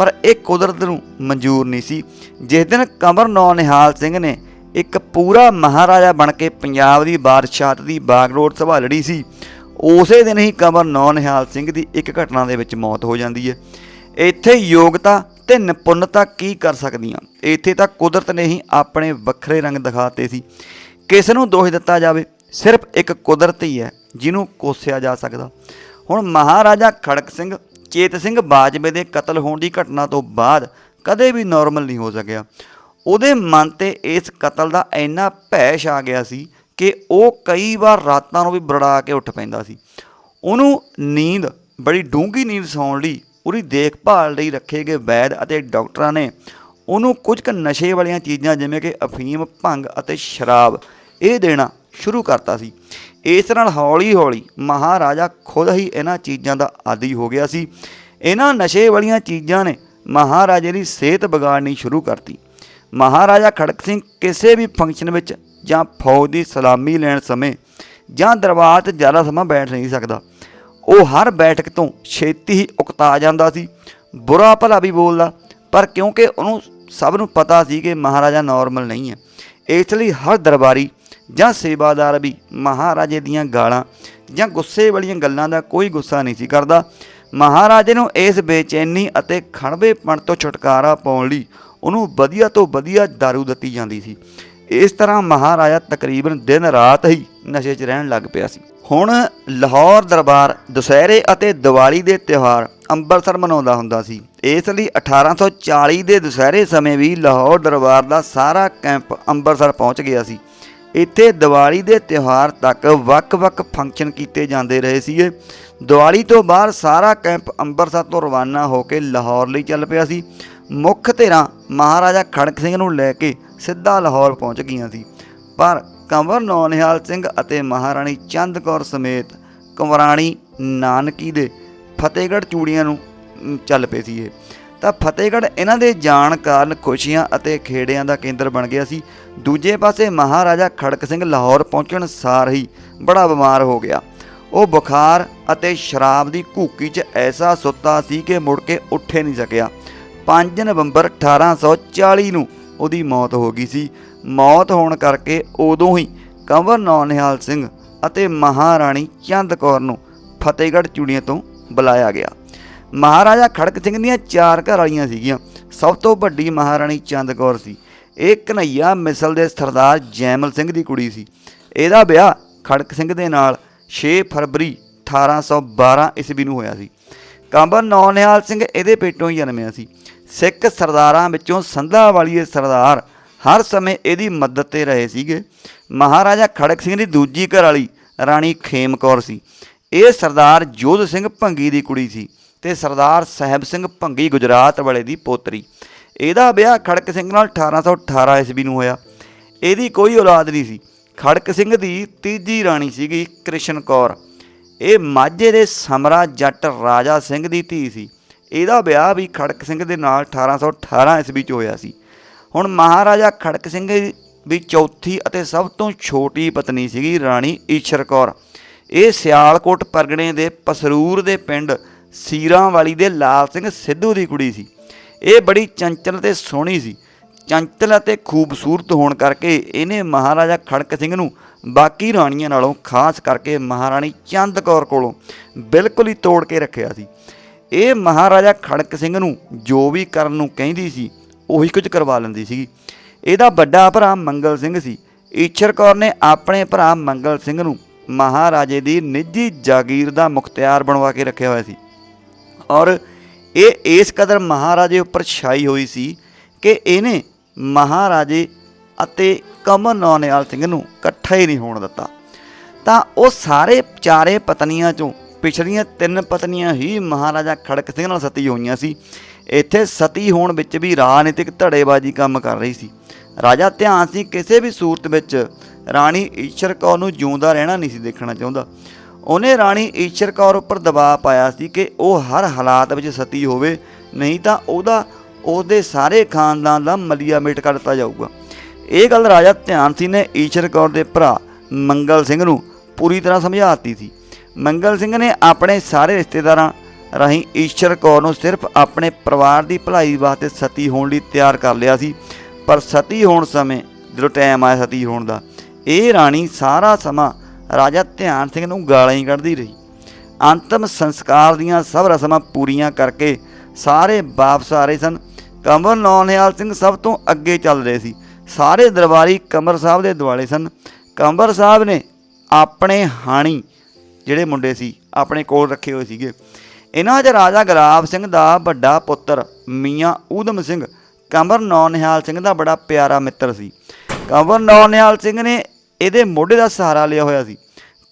ਪਰ ਇਹ ਕੁਦਰਤ ਨੂੰ ਮਨਜ਼ੂਰ ਨਹੀਂ ਸੀ। ਜਿਸ ਦਿਨ ਕੰਬਰ ਨੌ ਨਿਹਾਲ ਸਿੰਘ ਨੇ ਇੱਕ ਪੂਰਾ ਮਹਾਰਾਜਾ ਬਣ ਕੇ ਪੰਜਾਬ ਦੀ ਬਾਦਸ਼ਾਹਤ ਦੀ ਬਾਗਡੋਰ ਸੰਭਾਲੜੀ ਸੀ, ਉਸੇ ਦਿਨ ਹੀ ਕੰਬਰ ਨੌ ਨਿਹਾਲ ਸਿੰਘ ਦੀ ਇੱਕ ਘਟਨਾ ਦੇ ਵਿੱਚ ਮੌਤ ਹੋ ਜਾਂਦੀ ਹੈ। ਇੱਥੇ ਯੋਗਤਾ ਤੇ ਨਿਪੁੰਨਤਾ ਕੀ ਕਰ ਸਕਦੀਆਂ? ਇੱਥੇ ਤਾਂ ਕੁਦਰਤ ਨੇ ਹੀ ਆਪਣੇ ਵੱਖਰੇ ਰੰਗ ਦਿਖਾਤੇ ਸੀ। ਕਿਸ ਨੂੰ ਦੋਸ਼ ਦਿੱਤਾ ਜਾਵੇ? ਸਿਰਫ ਇੱਕ ਕੁਦਰਤ ਹੀ ਹੈ, ਜਿਹਨੂੰ ਕੋਸਿਆ ਜਾ ਸਕਦਾ। ਹੁਣ ਮਹਾਰਾਜਾ ਖੜਕ ਸਿੰਘ ਚੇਤ ਸਿੰਘ ਬਾਜਵੇ ਦੇ ਕਤਲ ਹੋਣ ਦੀ ਘਟਨਾ ਤੋਂ ਬਾਅਦ ਕਦੇ ਵੀ ਨਾਰਮਲ ਨਹੀਂ ਹੋ ਸਕਿਆ। ਉਹਦੇ ਮਨ ਤੇ ਇਸ ਕਤਲ ਦਾ ਇੰਨਾ ਭੈ ਛਾ ਗਿਆ ਸੀ ਕਿ ਉਹ ਕਈ ਵਾਰ ਰਾਤਾਂ ਨੂੰ ਵੀ ਬਰੜਾ ਕੇ ਉੱਠ ਪੈਂਦਾ ਸੀ। ਉਹਨੂੰ ਨੀਂਦ, ਬੜੀ ਡੂੰਘੀ ਨੀਂਦ ਸੌਣ ਲਈ ਉਹਦੀ ਦੇਖਭਾਲ ਲਈ ਰੱਖੇ ਗਏ ਵੈਦ ਅਤੇ ਡਾਕਟਰਾਂ ਨੇ ਉਹਨੂੰ ਕੁਝ ਕੁ ਨਸ਼ੇ ਵਾਲੀਆਂ ਚੀਜ਼ਾਂ ਜਿਵੇਂ ਕਿ ਅਫੀਮ, ਭੰਗ ਅਤੇ ਸ਼ਰਾਬ ਇਹ ਦੇਣਾ ਸ਼ੁਰੂ ਕਰਤਾ ਸੀ। ਇਸ ਨਾਲ ਹੌਲੀ-ਹੌਲੀ ਮਹਾਰਾਜਾ ਖੁਦ ਹੀ ਇਹਨਾਂ ਚੀਜ਼ਾਂ ਦਾ ਆਦੀ ਹੋ ਗਿਆ ਸੀ। ਇਹਨਾਂ ਨਸ਼ੇ ਵਾਲੀਆਂ ਚੀਜ਼ਾਂ ਨੇ ਮਹਾਰਾਜੇ ਦੀ ਸਿਹਤ ਵਿਗਾੜਨੀ ਸ਼ੁਰੂ ਕਰਤੀ। ਮਹਾਰਾਜਾ ਖੜਕ ਸਿੰਘ ਕਿਸੇ ਵੀ ਫੰਕਸ਼ਨ ਵਿੱਚ ਜਾਂ ਫੌਜ ਦੀ ਸਲਾਮੀ ਲੈਣ ਸਮੇਂ ਜਾਂ ਦਰਬਾਰ 'ਚ ਜ਼ਿਆਦਾ ਸਮਾਂ ਬੈਠ ਨਹੀਂ ਸਕਦਾ। ਉਹ ਹਰ ਬੈਠਕ ਤੋਂ ਛੇਤੀ ਹੀ ਉਕਤਾ ਜਾਂਦਾ ਸੀ। ਬੁਰਾ ਭਲਾ ਵੀ ਬੋਲਦਾ, ਪਰ ਕਿਉਂਕਿ ਉਹਨੂੰ ਸਭ ਨੂੰ ਪਤਾ ਸੀ ਕਿ ਮਹਾਰਾਜਾ ਨਾਰਮਲ ਨਹੀਂ ਹੈ। ਇਸ ਲਈ ਹਰ ਦਰਬਾਰੀ ਜਾਂ ਸੇਵਾਦਾਰ ਵੀ ਮਹਾਰਾਜੇ ਦੀਆਂ ਗਾਲਾਂ ਜਾਂ ਗੁੱਸੇ ਵਾਲੀਆਂ ਗੱਲਾਂ ਦਾ ਕੋਈ ਗੁੱਸਾ ਨਹੀਂ ਸੀ ਕਰਦਾ। ਮਹਾਰਾਜੇ ਨੂੰ ਇਸ ਬੇਚੈਨੀ ਅਤੇ ਖੜਵੇਪਣ ਤੋਂ ਛੁਟਕਾਰਾ ਪਾਉਣ ਲਈ ਉਹਨੂੰ ਵਧੀਆ ਤੋਂ ਵਧੀਆ दारू ਦਿੱਤੀ ਜਾਂਦੀ ਸੀ। ਇਸ ਤਰ੍ਹਾਂ ਮਹਾਰਾਜਾ ਤਕਰੀਬਨ ਦਿਨ ਰਾਤ ਹੀ ਨਸ਼ੇ 'ਚ ਰਹਿਣ ਲੱਗ ਪਿਆ ਸੀ। ਹੁਣ ਲਾਹੌਰ ਦਰਬਾਰ ਦੁਸਹਿਰੇ ਅਤੇ ਦੀਵਾਲੀ ਦੇ ਤਿਉਹਾਰ ਅੰਮ੍ਰਿਤਸਰ ਮਨਾਉਂਦਾ ਹੁੰਦਾ ਸੀ। ਇਸ ਲਈ 1840 ਦੇ ਦੁਸਹਿਰੇ ਸਮੇਂ ਵੀ ਲਾਹੌਰ ਦਰਬਾਰ ਦਾ ਸਾਰਾ ਕੈਂਪ ਅੰਮ੍ਰਿਤਸਰ ਪਹੁੰਚ ਗਿਆ ਸੀ। ਇੱਥੇ ਦੀਵਾਲੀ ਦੇ ਤਿਉਹਾਰ ਤੱਕ ਵੱਖ-ਵੱਖ ਫੰਕਸ਼ਨ ਕੀਤੇ ਜਾਂਦੇ ਰਹੇ ਸੀਗੇ। ਦੀਵਾਲੀ ਤੋਂ ਬਾਅਦ ਸਾਰਾ ਕੈਂਪ ਅੰਮ੍ਰਿਤਸਰ ਤੋਂ ਰਵਾਨਾ ਹੋ ਕੇ ਲਾਹੌਰ ਲਈ ਚੱਲ ਪਿਆ ਸੀ। ਮੁੱਖ ਧਿਰਾਂ ਮਹਾਰਾਜਾ ਖੜਕ ਸਿੰਘ ਨੂੰ ਲੈ ਕੇ ਸਿੱਧਾ ਲਾਹੌਰ ਪਹੁੰਚ ਗਈਆਂ ਸੀ। ਪਰ ਕੰਵਰ ਨੌਨਿਹਾਲ ਸਿੰਘ ਅਤੇ ਮਹਾਰਾਣੀ ਚੰਦ ਕੌਰ ਸਮੇਤ ਕੰਵਰਾਣੀ ਨਾਨਕੀ ਦੇ ਫਤਿਹਗੜ੍ਹ ਚੂੜੀਆਂ ਨੂੰ ਚੱਲ ਪਏ ਸੀ ਇਹ ਤਾਂ ਫਤਿਹਗੜ੍ਹ ਇਹਨਾਂ ਦੇ ਜਾਣ ਕਾਰਨ ਖੁਸ਼ੀਆਂ ਅਤੇ ਖੇੜਿਆਂ ਦਾ ਕੇਂਦਰ ਬਣ ਗਿਆ ਸੀ। ਦੂਜੇ ਪਾਸੇ ਮਹਾਰਾਜਾ ਖੜਕ ਸਿੰਘ ਲਾਹੌਰ ਪਹੁੰਚਣ ਸਾਰ ਹੀ ਬੜਾ ਬਿਮਾਰ ਹੋ ਗਿਆ। ਉਹ ਬੁਖਾਰ ਅਤੇ ਸ਼ਰਾਬ ਦੀ ਘੂਕੀ 'ਚ ਐਸਾ ਸੁੱਤਾ ਸੀ ਕਿ ਮੁੜ ਕੇ ਉੱਠੇ ਨਹੀਂ ਸਕਿਆ। 5 ਨਵੰਬਰ 1840 ਨੂੰ ਉਹਦੀ ਮੌਤ ਹੋ ਗਈ ਸੀ। ਮੌਤ ਹੋਣ ਕਰਕੇ ਉਦੋਂ ਹੀ ਕੰਵਰ ਨੌਨਿਹਾਲ ਸਿੰਘ ਅਤੇ ਮਹਾਰਾਣੀ ਚੰਦ ਕੌਰ ਨੂੰ ਫਤਿਹਗੜ੍ਹ ਚੂੜੀਆਂ ਤੋਂ ਬੁਲਾਇਆ ਗਿਆ। ਮਹਾਰਾਜਾ ਖੜਕ ਸਿੰਘ ਦੀਆਂ ਚਾਰ ਘਰ ਵਾਲੀਆਂ ਸੀਗੀਆਂ। ਸਭ ਤੋਂ ਵੱਡੀ ਮਹਾਰਾਣੀ ਚੰਦ ਕੌਰ ਸੀ। ਇਹ ਕਨਈਆ ਮਿਸਲ ਦੇ ਸਰਦਾਰ ਜੈਮਲ ਸਿੰਘ ਦੀ ਕੁੜੀ ਸੀ। ਇਹਦਾ ਵਿਆਹ ਖੜਕ ਸਿੰਘ ਦੇ ਨਾਲ 6 ਫਰਵਰੀ 1812 ਈਸਵੀ ਨੂੰ ਹੋਇਆ ਸੀ। ਕੰਬਰ ਨੌਨਿਹਾਲ ਸਿੰਘ ਇਹਦੇ ਪੇਟੋਂ ਹੀ ਜਨਮਿਆ ਸੀ। ਸਿੱਖ ਸਰਦਾਰਾਂ ਵਿੱਚੋਂ ਸੰਧਾ ਵਾਲੀ ਸਰਦਾਰ ਹਰ ਸਮੇਂ ਇਹਦੀ ਮਦਦ ਤੇ ਰਹੇ ਸੀਗੇ। ਮਹਾਰਾਜਾ ਖੜਕ ਸਿੰਘ ਦੀ ਦੂਜੀ ਘਰ ਵਾਲੀ ਰਾਣੀ ਖੇਮ ਕੌਰ ਸੀ। ਇਹ ਸਰਦਾਰ ਜੋਧ ਸਿੰਘ ਭੰਗੀ ਦੀ ਕੁੜੀ ਸੀ। ਤੇ ਸਰਦਾਰ ਸਾਹਿਬ ਸਿੰਘ ਭੰਗੀ ਗੁਜਰਾਤ ਵਾਲੇ ਦੀ ਪੋਤਰੀ। ਇਹਦਾ ਵਿਆਹ ਖੜਕ ਸਿੰਘ ਨਾਲ 1818 ਈਸਵੀ ਨੂੰ ਹੋਇਆ। ਇਹਦੀ ਕੋਈ ਔਲਾਦ ਨਹੀਂ ਸੀ। ਖੜਕ ਸਿੰਘ ਦੀ ਤੀਜੀ ਰਾਣੀ ਸੀਗੀ ਕ੍ਰਿਸ਼ਨ ਕੌਰ। ਇਹ ਮਾਝੇ ਦੇ ਸਮਰਾ ਜੱਟ ਰਾਜਾ ਸਿੰਘ ਦੀ ਧੀ ਸੀ। ਇਹਦਾ ਵਿਆਹ ਵੀ ਖੜਕ ਸਿੰਘ ਦੇ ਨਾਲ 1818 ਈਸਵੀ 'ਚ ਹੋਇਆ ਸੀ। ਹੁਣ ਮਹਾਰਾਜਾ ਖੜਕ ਸਿੰਘ ਵੀ ਚੌਥੀ ਅਤੇ ਸਭ ਤੋਂ ਛੋਟੀ ਪਤਨੀ ਸੀਗੀ ਰਾਣੀ ਈਸ਼ਰ ਕੌਰ। ਇਹ ਸਿਆਲਕੋਟ ਪਰਗਣੇ ਦੇ ਪਸਰੂਰ ਦੇ ਪਿੰਡ ਸੀਰਾਂ ਵਾਲੀ ਦੇ ਲਾਲ ਸਿੰਘ ਸਿੱਧੂ ਦੀ ਕੁੜੀ ਸੀ। ਇਹ ਬੜੀ ਚੰਚਲ ਤੇ ਸੋਹਣੀ ਸੀ। ਚੰਚਲ ਅਤੇ ਖੂਬਸੂਰਤ ਹੋਣ ਕਰਕੇ ਇਹਨੇ ਮਹਾਰਾਜਾ ਖੜਕ ਸਿੰਘ ਨੂੰ ਬਾਕੀ ਰਾਣੀਆਂ ਨਾਲੋਂ ਖਾਸ ਕਰਕੇ ਮਹਾਰਾਣੀ ਚੰਦ ਕੌਰ ਕੋਲੋਂ ਬਿਲਕੁਲ ਹੀ ਤੋੜ ਕੇ ਰੱਖਿਆ ਸੀ। ਇਹ ਮਹਾਰਾਜਾ ਖੜਕ ਸਿੰਘ ਨੂੰ ਜੋ ਵੀ ਕਰਨ ਨੂੰ ਕਹਿੰਦੀ ਸੀ, ਉਹੀ ਕੁਝ ਕਰਵਾ ਲੈਂਦੀ ਸੀ ਇਹਦਾ ਵੱਡਾ ਭਰਾ ਮੰਗਲ ਸਿੰਘ ਸੀ। ਈਸ਼ਰ ਕੌਰ ਨੇ ਆਪਣੇ ਭਰਾ ਮੰਗਲ ਸਿੰਘ ਨੂੰ ਮਹਾਰਾਜੇ ਦੀ ਨਿੱਜੀ ਜਾਗੀਰ ਦਾ ਮੁਖਤਿਆਰ ਬਣਵਾ ਕੇ ਰੱਖਿਆ ਹੋਇਆ ਸੀ। ਔਰ ਇਹ ਇਸ ਕਦਰ ਮਹਾਰਾਜੇ ਉੱਪਰ ਛਾਈ ਹੋਈ ਸੀ ਕਿ ਇਹਨੇ ਮਹਾਰਾਜੇ ਅਤੇ ਕਮਲ ਨੌਨਿਆਲ ਸਿੰਘ ਨੂੰ ਇਕੱਠਾ ਹੀ ਨਹੀਂ ਹੋਣ ਦਿੱਤਾ। ਤਾਂ ਉਹ ਸਾਰੇ ਚਾਰੇ ਪਤਨੀਆਂ ਚੋਂ ਪਿਛਲੀਆਂ ਤਿੰਨ ਪਤਨੀਆਂ ਹੀ ਮਹਾਰਾਜਾ ਖੜਕ ਸਿੰਘ ਨਾਲ ਸਤੀ ਹੋਈਆਂ ਸੀ। ਇੱਥੇ ਸਤੀ ਹੋਣ ਵਿੱਚ ਵੀ ਰਾਜਨੀਤਿਕ ਧੜੇਬਾਜ਼ੀ ਕੰਮ ਕਰ ਰਹੀ ਸੀ। ਰਾਜਾ ਧਿਆਨ ਸਿੰਘ ਕਿਸੇ ਵੀ ਸੂਰਤ ਵਿੱਚ ਰਾਣੀ ਈਸ਼ਰ ਕੌਰ ਨੂੰ ਜਿਉਂਦਾ ਰਹਿਣਾ ਨਹੀਂ ਸੀ ਦੇਖਣਾ ਚਾਹੁੰਦਾ। ਉਹਨੇ ਰਾਣੀ ਈਸ਼ਰ ਕੌਰ ਉੱਪਰ ਦਬਾਅ ਪਾਇਆ ਸੀ ਕਿ ਉਹ ਹਰ ਹਾਲਾਤ ਵਿੱਚ ਸਤੀ ਹੋਵੇ, ਨਹੀਂ ਤਾਂ ਉਹਦਾ, ਉਹਦੇ ਸਾਰੇ ਖਾਨਦਾਨ ਦਾ ਮਲੀਆ ਮੇਟ ਕਰ ਦਿੱਤਾ ਜਾਊਗਾ। ਇਹ ਗੱਲ ਰਾਜਾ ਧਿਆਨ ਸਿੰਘ ਨੇ ਈਸ਼ਰ ਕੌਰ ਦੇ ਭਰਾ ਮੰਗਲ ਸਿੰਘ ਨੂੰ ਪੂਰੀ ਤਰ੍ਹਾਂ ਸਮਝਾ ਦਿੱਤੀ ਸੀ। ਮੰਗਲ ਸਿੰਘ ਨੇ ਆਪਣੇ ਸਾਰੇ ਰਿਸ਼ਤੇਦਾਰਾਂ ਰਾਹੀਂ ਈਸ਼ਰ ਕੌਰ ਨੂੰ ਸਿਰਫ ਆਪਣੇ ਪਰਿਵਾਰ ਦੀ ਭਲਾਈ ਵਾਸਤੇ ਸਤੀ ਹੋਣ ਲਈ ਤਿਆਰ ਕਰ ਲਿਆ ਸੀ, ਪਰ ਸਤੀ ਹੋਣ ਸਮੇਂ, ਜਦੋਂ ਟਾਈਮ ਆਇਆ ਸਤੀ ਹੋਣ ਦਾ, ਇਹ ਰਾਣੀ ਸਾਰਾ ਸਮਾਂ ਰਾਜਾ ਧਿਆਨ ਸਿੰਘ ਨੂੰ ਗਾਲਾਂ ਹੀ ਕੱਢਦੀ ਰਹੀ। ਅੰਤਮ ਸੰਸਕਾਰ ਦੀਆਂ ਸਭ ਰਸਮਾਂ ਪੂਰੀਆਂ ਕਰਕੇ ਸਾਰੇ ਵਾਪਸ ਆ ਰਹੇ ਸਨ। ਕਮਰ ਨੌਨਿਆਲ ਸਿੰਘ ਸਭ ਤੋਂ ਅੱਗੇ ਚੱਲ ਰਹੇ ਸੀ। ਸਾਰੇ ਦਰਬਾਰੀ ਕਮਰ ਸਾਹਿਬ ਦੇ ਦੁਆਲੇ ਸਨ। ਕਮਰ ਸਾਹਿਬ ਨੇ ਆਪਣੇ ਹਾਣੀ ਜਿਹੜੇ ਮੁੰਡੇ ਸੀ, ਆਪਣੇ ਕੋਲ ਰੱਖੇ ਹੋਏ ਸੀਗੇ। ਇਹਨਾਂ 'ਚ ਰਾਜਾ ਗੁਲਾਬ ਸਿੰਘ ਦਾ ਵੱਡਾ ਪੁੱਤਰ ਮੀਆਂ ਊਧਮ ਸਿੰਘ, ਕਮਰ ਨੌਨਿਹਾਲ ਸਿੰਘ ਦਾ ਬੜਾ ਪਿਆਰਾ ਮਿੱਤਰ ਸੀ। ਕਮਰ ਨੌਨਿਹਾਲ ਸਿੰਘ ਨੇ ਇਹਦੇ ਮੋਢੇ ਦਾ ਸਹਾਰਾ ਲਿਆ ਹੋਇਆ ਸੀ।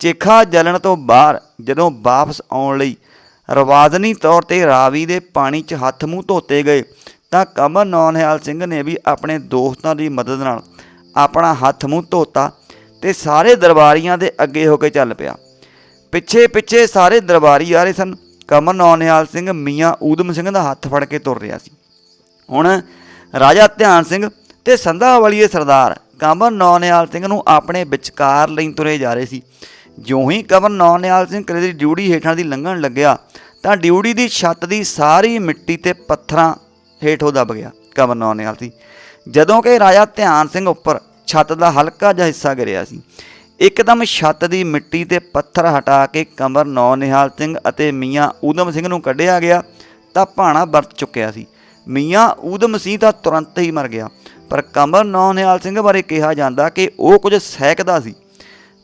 ਚੇਖਾ ਜਲਣ ਤੋਂ ਬਾਹਰ ਜਦੋਂ ਵਾਪਸ ਆਉਣ ਲਈ ਰਵਾਜ਼ਨੀ ਤੌਰ ਤੇ ਰਾਵੀ ਦੇ ਪਾਣੀ 'ਚ ਹੱਥ ਮੂੰਹ ਧੋਤੇ ਗਏ, ਤਾਂ ਕਮਰ ਨੌਨਿਹਾਲ ਸਿੰਘ ਨੇ ਵੀ ਆਪਣੇ ਦੋਸਤਾਂ ਦੀ ਮਦਦ ਨਾਲ ਆਪਣਾ ਹੱਥ ਮੂੰਹ ਧੋਤਾ ਤੇ ਸਾਰੇ ਦਰਬਾਰੀਆਂ ਦੇ ਅੱਗੇ ਹੋ ਕੇ ਚੱਲ ਪਿਆ। ਪਿੱਛੇ ਪਿੱਛੇ ਸਾਰੇ ਦਰਬਾਰੀ ਆ ਰਹੇ ਸਨ। ਕਮਰ ਨੌਨਿਹਾਲ ਸਿੰਘ ਮੀਆਂ ਊਧਮ ਸਿੰਘ ਦਾ ਹੱਥ ਫੜ ਕੇ ਤੁਰ ਰਿਹਾ ਸੀ। ਹੁਣ ਰਾਜਾ ਧਿਆਨ ਸਿੰਘ ਤੇ ਸੰਧਾ ਵਾਲੀਏ ਸਰਦਾਰ ਕੰਵਰ ਨੌਨਿਹਾਲ ਸਿੰਘ ਨੂੰ ਆਪਣੇ ਵਿਚਕਾਰ ਲਈ ਤੁਰੇ ਜਾ ਰਹੇ ਸੀ। ਜਿਉਂ ਹੀ ਕਮਰ ਨੌਨਿਹਾਲ ਸਿੰਘ ਕਰੇ ਦੀ ਡਿਊਟੀ ਹੇਠਾਂ ਦੀ ਲੰਘਣ ਲੱਗਿਆ, ਤਾਂ ਡਿਊਟੀ ਦੀ ਛੱਤ ਦੀ ਸਾਰੀ ਮਿੱਟੀ ਤੇ ਪੱਥਰਾਂ ਹੇਠੋਂ ਦਬ ਗਿਆ ਕਮਰ ਨੌਨਿਹਾਲ ਸੀ। ਜਦੋਂ ਕਿ ਰਾਜਾ ਧਿਆਨ ਸਿੰਘ ਉੱਪਰ ਛੱਤ ਦਾ ਹਲਕਾ ਜਿਹਾ ਹਿੱਸਾ ਗਿਰਿਆ ਸੀ। ਇੱਕਦਮ ਛੱਤ ਦੀ ਮਿੱਟੀ ਤੇ ਪੱਥਰ ਹਟਾ ਕੇ ਕਮਰ ਨੌਨਿਹਾਲ ਸਿੰਘ ਅਤੇ ਮੀਆਂ ਊਧਮ ਸਿੰਘ ਨੂੰ ਕੱਢਿਆ ਗਿਆ, ਤਾਂ ਭਾਣਾ ਵਰਤ ਚੁੱਕਿਆ ਸੀ। ਮੀਆਂ ਊਧਮ ਸਿੰਘ ਤਾਂ ਤੁਰੰਤ ਹੀ ਮਰ ਗਿਆ। ਪਰ ਕਮਰ ਨੌਨਿਹਾਲ ਸਿੰਘ ਬਾਰੇ ਕਿਹਾ ਜਾਂਦਾ ਕਿ ਉਹ ਕੁਝ ਸਹਿਕਦਾ ਸੀ।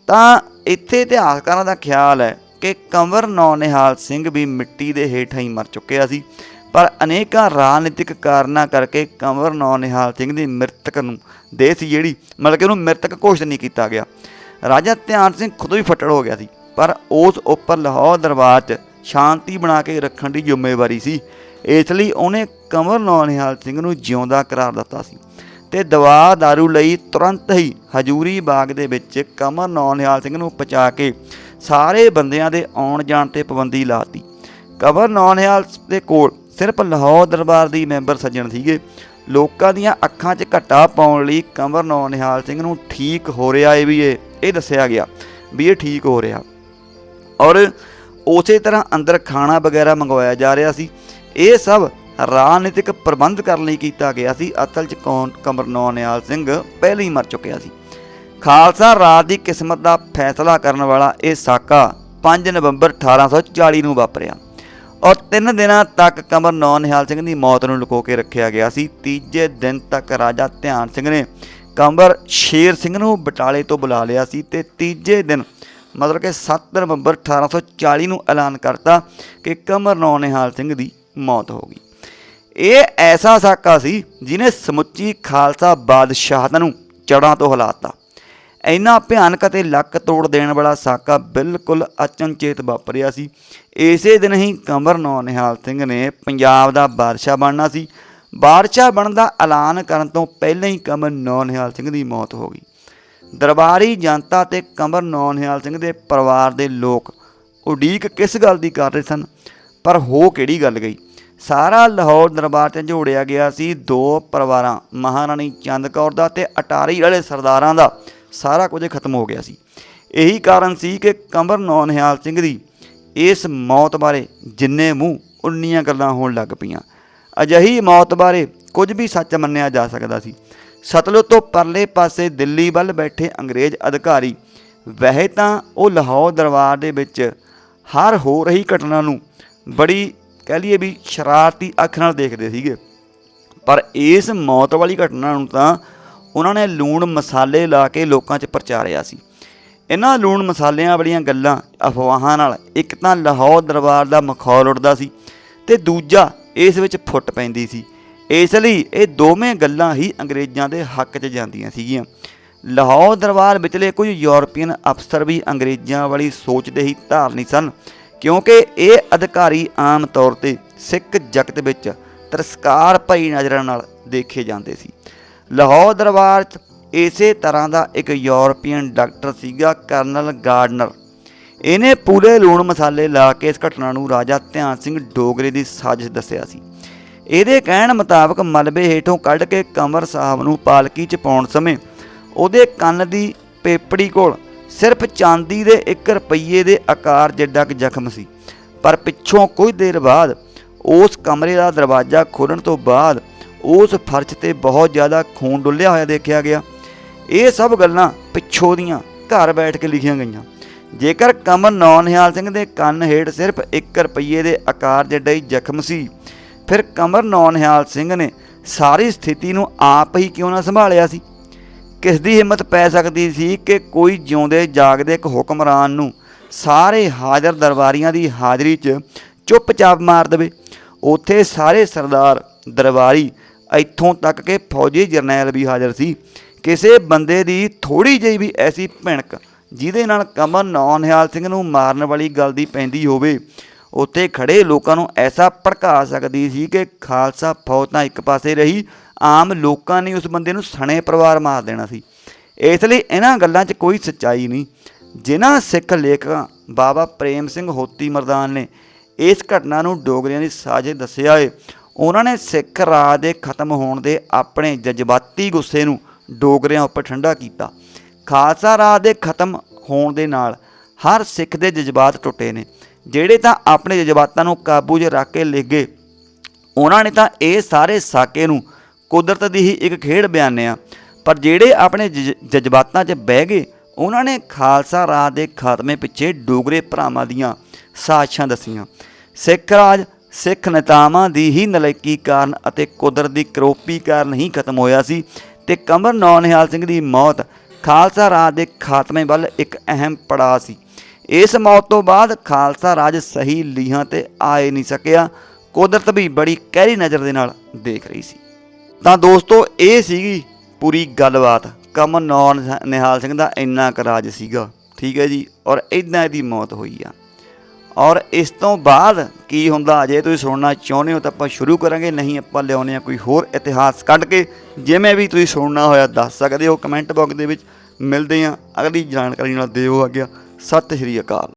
ਤਾਂ ਇੱਥੇ ਇਤਿਹਾਸਕਾਰਾਂ ਦਾ ਖਿਆਲ ਹੈ ਕਿ ਕੰਵਰ ਨੌਨਿਹਾਲ ਸਿੰਘ ਵੀ ਮਿੱਟੀ ਦੇ ਹੇਠਾਂ ਹੀ ਮਰ ਚੁੱਕਿਆ ਸੀ। ਪਰ ਅਨੇਕਾਂ ਰਾਜਨੀਤਿਕ ਕਾਰਨਾਂ ਕਰਕੇ ਕੰਵਰ ਨੌਨਿਹਾਲ ਸਿੰਘ ਦੀ ਮ੍ਰਿਤਕ ਨੂੰ ਦੇਹ ਸੀ ਜਿਹੜੀ ਮਤਲਬ ਕਿ ਉਹਨੂੰ ਮ੍ਰਿਤਕ ਘੋਸ਼ਿਤ ਨਹੀਂ ਕੀਤਾ ਗਿਆ। ਰਾਜਾ ਧਿਆਨ ਸਿੰਘ ਖੁਦ ਵੀ ਫੱਟੜ ਹੋ ਗਿਆ ਸੀ, ਪਰ ਉਸ ਉੱਪਰ ਲਾਹੌਰ ਦਰਬਾਰ 'ਚ ਸ਼ਾਂਤੀ ਬਣਾ ਕੇ ਰੱਖਣ ਦੀ ਜ਼ਿੰਮੇਵਾਰੀ ਸੀ। ਇਸ ਲਈ ਉਹਨੇ ਕੰਵਰ ਨੌਨਿਹਾਲ ਸਿੰਘ ਨੂੰ ਜਿਉਂਦਾ ਕਰਾਰ ਦਿੱਤਾ ਸੀ। ਤੇ ਦਵਾ दारू ਲਈ ਤੁਰੰਤ ਹੀ ਹਜੂਰੀ ਬਾਗ ਦੇ ਵਿੱਚ ਕਮਰ ਨੌਨਿਹਾਲ ਸਿੰਘ ਨੂੰ ਪਹੁੰਚਾ ਕੇ ਸਾਰੇ ਬੰਦਿਆਂ ਦੇ ਆਉਣ ਜਾਣ ਤੇ ਪਾਬੰਦੀ ਲਾਤੀ ਕਮਰ ਨੌਨਿਹਾਲ ਦੇ ਕੋਲ ਸਿਰਫ ਲਾਹੌਰ ਦਰਬਾਰ ਦੀ ਮੈਂਬਰ ਸੱਜਣ ਸੀਗੇ। ਲੋਕਾਂ ਦੀਆਂ ਅੱਖਾਂ 'ਚ ਘੱਟਾ ਪਾਉਣ ਲਈ ਕਮਰ ਨੌਨਿਹਾਲ ਸਿੰਘ ਨੂੰ ਠੀਕ ਹੋ ਰਿਹਾ ਏ ਵੀ ਇਹ ਇਹ ਦੱਸਿਆ ਗਿਆ ਵੀ ਇਹ ਠੀਕ ਹੋ ਰਿਹਾ। ਔਰ ਉਸੇ ਤਰ੍ਹਾਂ ਅੰਦਰ ਖਾਣਾ ਵਗੈਰਾ ਮੰਗਵਾਇਆ ਜਾ ਰਿਹਾ ਸੀ। ਇਹ ਸਭ ਰਾਜਨੀਤਿਕ ਪ੍ਰਬੰਧ ਕਰਨ ਲਈ ਕੀਤਾ ਗਿਆ ਸੀ। ਅਸਲ 'ਚ ਕੌਣ? ਕਮਰ ਨੌਨਿਆਲ ਸਿੰਘ ਪਹਿਲਾਂ ਹੀ ਮਰ ਚੁੱਕਿਆ ਸੀ। ਖਾਲਸਾ ਰਾਜ ਦੀ ਕਿਸਮਤ ਦਾ ਫੈਸਲਾ ਕਰਨ ਵਾਲਾ ਇਹ ਸਾਕਾ 5 ਨਵੰਬਰ 1840 ਨੂੰ ਵਾਪਰਿਆ। ਔਰ ਤਿੰਨ ਦਿਨਾਂ ਤੱਕ ਕਮਰ ਨੌਨਿਹਾਲ ਸਿੰਘ ਦੀ ਮੌਤ ਨੂੰ ਲੁਕੋ ਕੇ ਰੱਖਿਆ ਗਿਆ ਸੀ। ਤੀਜੇ ਦਿਨ ਤੱਕ ਰਾਜਾ ਧਿਆਨ ਸਿੰਘ ਨੇ ਕੰਬਰ ਸ਼ੇਰ ਸਿੰਘ ਨੂੰ ਬਟਾਲੇ ਤੋਂ ਬੁਲਾ ਲਿਆ ਸੀ ਤੇ ਤੀਜੇ ਦਿਨ ਮਤਲਬ ਕਿ 7 ਨਵੰਬਰ 1840 ਨੂੰ ਐਲਾਨ ਕਰਤਾ ਕਿ ਕਮਰ ਨੌਨਿਹਾਲ ਸਿੰਘ ਦੀ ਮੌਤ ਹੋ ਗਈ। ਇਹ ਐਸਾ ਸਾਕਾ ਸੀ ਜਿਨੇ ਸਮੁੱਚੀ ਖਾਲਸਾ ਬਾਦਸ਼ਾਹਤ ਨੂੰ ਜੜ੍ਹਾਂ ਤੋਂ ਹਿਲਾਤਾ। ਇੰਨਾ ਭਿਆਨਕ ਅਤੇ ਲੱਕ ਤੋੜ ਦੇਣ ਵਾਲਾ ਸਾਕਾ ਬਿਲਕੁਲ ਅਚਨਚੇਤ ਵਾਪਰਿਆ ਸੀ। ਇਸੇ ਦਿਨ ਹੀ ਕਮਰ ਨੌ ਨਿਹਾਲ ਸਿੰਘ ਨੇ ਪੰਜਾਬ ਦਾ ਬਾਦਸ਼ਾਹ ਬਣਨਾ ਸੀ। ਬਾਦਸ਼ਾਹ ਬਣਨ ਦਾ ਐਲਾਨ ਕਰਨ ਤੋਂ ਪਹਿਲਾਂ ਹੀ ਕਮਰ ਨੌ ਨਿਹਾਲ ਸਿੰਘ ਦੀ ਮੌਤ ਹੋ ਗਈ। ਦਰਬਾਰੀ ਜਨਤਾ ਤੇ ਕਮਰ ਨੌ ਨਿਹਾਲ ਸਿੰਘ ਦੇ ਪਰਿਵਾਰ ਦੇ ਲੋਕ ਉਡੀਕ ਕਿਸ ਗੱਲ ਦੀ ਕਰ ਰਹੇ ਸਨ? ਪਰ ਹੋ ਕਿਹੜੀ ਗੱਲ ਗਈ? ਸਾਰਾ ਲਾਹੌਰ ਦਰਬਾਰ ਤੇ ਜੋੜਿਆ ਗਿਆ ਸੀ ਦੋ ਪਰਿਵਾਰਾਂ, ਮਹਾਰਾਣੀ ਚੰਦ ਕੌਰ ਦਾ ਤੇ ਅਟਾਰੀ ਵਾਲੇ ਸਰਦਾਰਾਂ ਦਾ। ਸਾਰਾ ਕੁਝ ਖਤਮ ਹੋ ਗਿਆ ਸੀ। ਇਹੀ ਕਾਰਨ ਸੀ ਕਿ ਕੰਵਰ ਨੌ ਨਿਹਾਲ ਸਿੰਘ ਦੀ ਇਸ ਮੌਤ ਬਾਰੇ ਜਿੰਨੇ ਮੂੰਹ, ਉਨੀਆਂ ਗੱਲਾਂ ਹੋਣ ਲੱਗ ਪਈਆਂ। ਅਜਿਹੀ ਮੌਤ ਬਾਰੇ ਕੁਝ ਵੀ ਸੱਚ ਮੰਨਿਆ ਜਾ ਸਕਦਾ ਸੀ। ਸਤਲੁਜ ਤੋਂ ਪਰਲੇ ਪਾਸੇ ਦਿੱਲੀ ਵੱਲ ਬੈਠੇ ਅੰਗਰੇਜ਼ ਅਧਿਕਾਰੀ, ਵਹਿ ਤਾਂ ਉਹ ਲਾਹੌਰ ਦਰਬਾਰ ਦੇ ਵਿੱਚ ਹਰ ਹੋ ਰਹੀ ਘਟਨਾ ਨੂੰ ਬੜੀ ਕਹਿ ਲਈਏ ਵੀ ਸ਼ਰਾਰਤੀ ਅੱਖ ਨਾਲ ਦੇਖਦੇ ਸੀਗੇ। ਪਰ ਇਸ ਮੌਤ ਵਾਲੀ ਘਟਨਾ ਨੂੰ ਤਾਂ ਉਹਨਾਂ ਨੇ ਲੂਣ ਮਸਾਲੇ ਲਾ ਕੇ ਲੋਕਾਂ 'ਚ ਪ੍ਰਚਾਰਿਆ ਸੀ। ਇਹਨਾਂ ਲੂਣ ਮਸਾਲਿਆਂ ਵਾਲੀਆਂ ਗੱਲਾਂ ਅਫਵਾਹਾਂ ਨਾਲ ਇੱਕ ਤਾਂ ਲਾਹੌਰ ਦਰਬਾਰ ਦਾ ਮਖੌਲ ਉੱਡਦਾ ਸੀ ਤੇ ਦੂਜਾ ਇਸ ਵਿੱਚ ਫੁੱਟ ਪੈਂਦੀ ਸੀ। ਇਸ ਲਈ ਇਹ ਦੋਵੇਂ ਗੱਲਾਂ ਹੀ ਅੰਗਰੇਜ਼ਾਂ ਦੇ ਹੱਕ 'ਚ ਜਾਂਦੀਆਂ ਸੀਗੀਆਂ। ਲਾਹੌਰ ਦਰਬਾਰ ਵਿਚਲੇ ਕੁਝ ਯੂਰਪੀਅਨ ਅਫਸਰ ਵੀ ਅੰਗਰੇਜ਼ਾਂ ਵਾਲੀ ਸੋਚ ਦੇ ਹੀ ਧਾਰਨੀ ਸਨ ਕਿਉਂਕਿ ਇਹ ਅਧਿਕਾਰੀ ਆਮ ਤੌਰ ਤੇ ਸਿੱਖ ਜਗਤ ਵਿੱਚ ਤਰਸਕਾਰ ਭਈ ਨਜ਼ਰਾਂ ਨਾਲ ਦੇਖੇ ਜਾਂਦੇ ਸੀ। ਲਾਹੌਰ ਦਰਬਾਰ 'ਚ ਇਸੇ ਤਰ੍ਹਾਂ ਦਾ ਇੱਕ ਯੂਰਪੀਅਨ ਡਾਕਟਰ ਸੀਗਾ, ਕਰਨਲ ਗਾਰਡਨਰ। ਇਹਨੇ ਪੂਰੇ ਲੂਣ ਮਸਾਲੇ ਲਾ ਕੇ ਇਸ ਘਟਨਾ ਨੂੰ ਰਾਜਾ ਧਿਆਨ ਸਿੰਘ ਡੋਗਰੇ ਦੀ ਸਾਜ਼ਿਸ਼ ਦੱਸਿਆ ਸੀ। ਇਹਦੇ ਕਹਿਣ ਮੁਤਾਬਕ ਮਲਬੇ ਹੇਠੋਂ ਕੱਢ ਕੇ ਕਮਰ ਸਾਹਿਬ ਨੂੰ ਪਾਲਕੀ 'ਚ ਪਾਉਣ ਸਮੇਂ ਉਹਦੇ ਕੰਨ ਦੀ ਪੇਪੜੀ ਕੋਲ ਸਿਰਫ ਚਾਂਦੀ ਦੇ 1 ਰੁਪਈਏ ਦੇ ਆਕਾਰ ਜਿੱਡਾ ਕੁ ਜ਼ਖਮ ਸੀ। ਪਰ ਪਿੱਛੋਂ ਕੁਝ ਦੇਰ ਬਾਅਦ ਉਸ ਕਮਰੇ ਦਾ ਦਰਵਾਜ਼ਾ ਖੋਲ੍ਹਣ ਤੋਂ ਬਾਅਦ ਉਸ ਫਰਸ਼ ਤੇ ਬਹੁਤ ਜ਼ਿਆਦਾ ਖੂਨ ਡੁੱਲਿਆ ਹੋਇਆ ਦੇਖਿਆ ਗਿਆ। ਇਹ ਸਭ ਗੱਲਾਂ ਪਿੱਛੋਂ ਦੀਆਂ ਘਰ ਬੈਠ ਕੇ ਲਿਖੀਆਂ ਗਈਆਂ। ਜੇਕਰ ਕਮਰ ਨੌ ਨਿਹਾਲ ਸਿੰਘ ਦੇ ਕੰਨ ਹੇਠ ਸਿਰਫ 1 ਰੁਪਈਏ ਦੇ ਆਕਾਰ ਜਿੱਡਾ ਹੀ ਜ਼ਖਮ ਸੀ, ਫਿਰ ਕਮਰ ਨੌ ਸਿੰਘ ਨੇ ਸਾਰੀ ਸਥਿਤੀ ਨੂੰ ਆਪ ਹੀ ਕਿਉਂ ਨਾ ਸੰਭਾਲਿਆ ਸੀ? ਕਿਸ ਦੀ ਹਿੰਮਤ ਪੈ ਸਕਦੀ ਸੀ ਕਿ ਕੋਈ ਜਿਉਂਦੇ ਜਾਗਦੇ ਇੱਕ ਹੁਕਮਰਾਨ ਨੂੰ ਸਾਰੇ ਹਾਜ਼ਰ ਦਰਬਾਰੀਆਂ ਦੀ ਹਾਜ਼ਰੀ 'ਚ ਚੁੱਪਚਾਪ ਮਾਰ ਦੇਵੇ? ਉੱਥੇ ਸਾਰੇ ਸਰਦਾਰ, ਦਰਬਾਰੀ ਇੱਥੋਂ ਤੱਕ ਕਿ ਫੌਜੀ ਜਰਨੈਲ ਵੀ ਹਾਜ਼ਰ ਸੀ। ਕਿਸੇ ਬੰਦੇ ਦੀ ਥੋੜੀ ਜਿਹੀ ਵੀ ਐਸੀ ਭਿਣਕ ਜਿਹਦੇ ਨਾਲ ਕਮਰ ਨੌ ਨਿਹਾਲ ਸਿੰਘ ਨੂੰ ਮਾਰਨ ਵਾਲੀ ਗੱਲ ਦੀ ਪੈਂਦੀ ਹੋਵੇ, ਉੱਥੇ ਖੜੇ ਲੋਕਾਂ ਨੂੰ ਐਸਾ ਭੜਕਾ ਸਕਦੀ ਸੀ ਕਿ ਖਾਲਸਾ ਫੌਜ ਤਾਂ ਇੱਕ ਪਾਸੇ ਰਹੀ ਆਮ ਲੋਕਾਂ ਨੇ ਉਸ ਬੰਦੇ ਨੂੰ ਸਣੇ ਪਰਿਵਾਰ ਮਾਰ ਦੇਣਾ ਸੀ। ਇਸ ਲਈ ਇਹਨਾਂ ਗੱਲਾਂ 'ਚ ਕੋਈ ਸੱਚਾਈ ਨਹੀਂ। ਜਿਨ੍ਹਾਂ ਸਿੱਖ ਲੇਖਕਾਂ ਬਾਬਾ ਪ੍ਰੇਮ ਸਿੰਘ ਹੋਤੀ ਮਰਦਾਨ ਨੇ ਇਸ ਘਟਨਾ ਨੂੰ ਡੋਗਰਿਆਂ ਦੀ ਸਾਜ਼ਿਸ਼ ਦੱਸਿਆ ਏ। ਉਹਨਾਂ ਨੇ ਸਿੱਖ ਰਾਜ ਦੇ ਖਤਮ ਹੋਣ ਦੇ ਆਪਣੇ ਜਜ਼ਬਾਤੀ ਗੁੱਸੇ ਨੂੰ ਡੋਗਰਿਆਂ ਉੱਪਰ ਠੰਡਾ ਕੀਤਾ। ਖਾਲਸਾ ਰਾਜ ਦੇ ਖਤਮ ਹੋਣ ਦੇ ਨਾਲ ਹਰ ਸਿੱਖ ਦੇ ਜਜ਼ਬਾਤ ਟੁੱਟੇ ਨੇ। ਜਿਹੜੇ ਤਾਂ ਆਪਣੇ ਜਜ਼ਬਾਤਾਂ ਨੂੰ ਕਾਬੂ 'ਚ ਰੱਖ ਕੇ ਲਿਖ ਗਏ, ਉਹਨਾਂ ਨੇ ਤਾਂ ਇਹ ਸਾਰੇ ਸਾਕੇ ਨੂੰ ਕੁਦਰਤ ਦੀ ਹੀ ਇੱਕ ਖੇਡ ਬਿਆਨਿਆ ਪਰ ਜਿਹੜੇ ਆਪਣੇ ਜਜ਼ਬਾਤਾਂ 'ਚ ਬਹਿ ਗਏ, ਉਹਨਾਂ ਨੇ ਖਾਲਸਾ ਰਾਜ ਦੇ ਖਾਤਮੇ ਪਿੱਛੇ ਡੋਗਰੇ ਭਰਾਵਾਂ ਦੀਆਂ ਸਾਜ਼ਿਸ਼ਾਂ ਦਸੀਆਂ। ਸਿੱਖ ਰਾਜ, ਸਿੱਖ ਨੇਤਾਵਾਂ ਦੀ ਹੀ ਨਲਾਇਕੀ ਕਾਰਨ ਅਤੇ ਕੁਦਰਤ ਦੀ ਕਰੋਪੀ ਕਾਰਨ ਹੀ ਖਤਮ ਹੋਇਆ ਸੀ ਤੇ ਕਮਰ ਨੌ ਨਿਹਾਲ ਸਿੰਘ ਦੀ ਮੌਤ ਖਾਲਸਾ ਰਾਜ ਦੇ ਖਾਤਮੇ ਵੱਲ ਇੱਕ ਅਹਿਮ ਪੜਾਅ ਸੀ। ਇਸ ਮੌਤ ਤੋਂ ਬਾਅਦ ਖਾਲਸਾ ਰਾਜ ਸਹੀ ਲੀਹਾਂ ਤੇ ਆਏ ਨਹੀਂ ਸਕਿਆ। ਕੁਦਰਤ ਵੀ ਬੜੀ ਕਹਿਰੀ ਨਜ਼ਰ ਦੇ ਨਾਲ ਦੇਖ ਰਹੀ ਸੀ। ਤਾਂ ਦੋਸਤੋ, ਇਹ ਸੀਗੀ ਪੂਰੀ ਗੱਲਬਾਤ। ਕਮਰ ਨੌ ਨਿਹਾਲ ਸਿੰਘ ਦਾ ਇੰਨਾ ਕੁ ਰਾਜ ਸੀਗਾ, ਠੀਕ ਹੈ ਜੀ, ਔਰ ਇਦਾਂ ਇਹਦੀ ਮੌਤ ਹੋਈ ਆ। ਔਰ ਇਸ ਤੋਂ ਬਾਅਦ ਕੀ ਹੁੰਦਾ, ਜੇ ਤੁਸੀਂ ਸੁਣਨਾ ਚਾਹੁੰਦੇ ਹੋ ਤਾਂ ਆਪਾਂ ਸ਼ੁਰੂ ਕਰਾਂਗੇ, ਨਹੀਂ ਆਪਾਂ ਲਿਆਉਂਦੇ ਆ ਕੋਈ ਹੋਰ ਇਤਿਹਾਸ ਕੱਢ ਕੇ। ਜਿਵੇਂ ਵੀ ਤੁਸੀਂ ਸੁਣਨਾ ਹੋਇਆ, ਦੱਸ ਸਕਦੇ ਹੋ ਕਮੈਂਟ ਬਾਕਸ ਦੇ ਵਿੱਚ। ਮਿਲਦੇ ਆ ਅਗਲੀ ਜਾਣਕਾਰੀ ਨਾਲ ਦਿਓ ਆਗਿਆ। ਸਤਿ ਸ਼੍ਰੀ ਅਕਾਲ।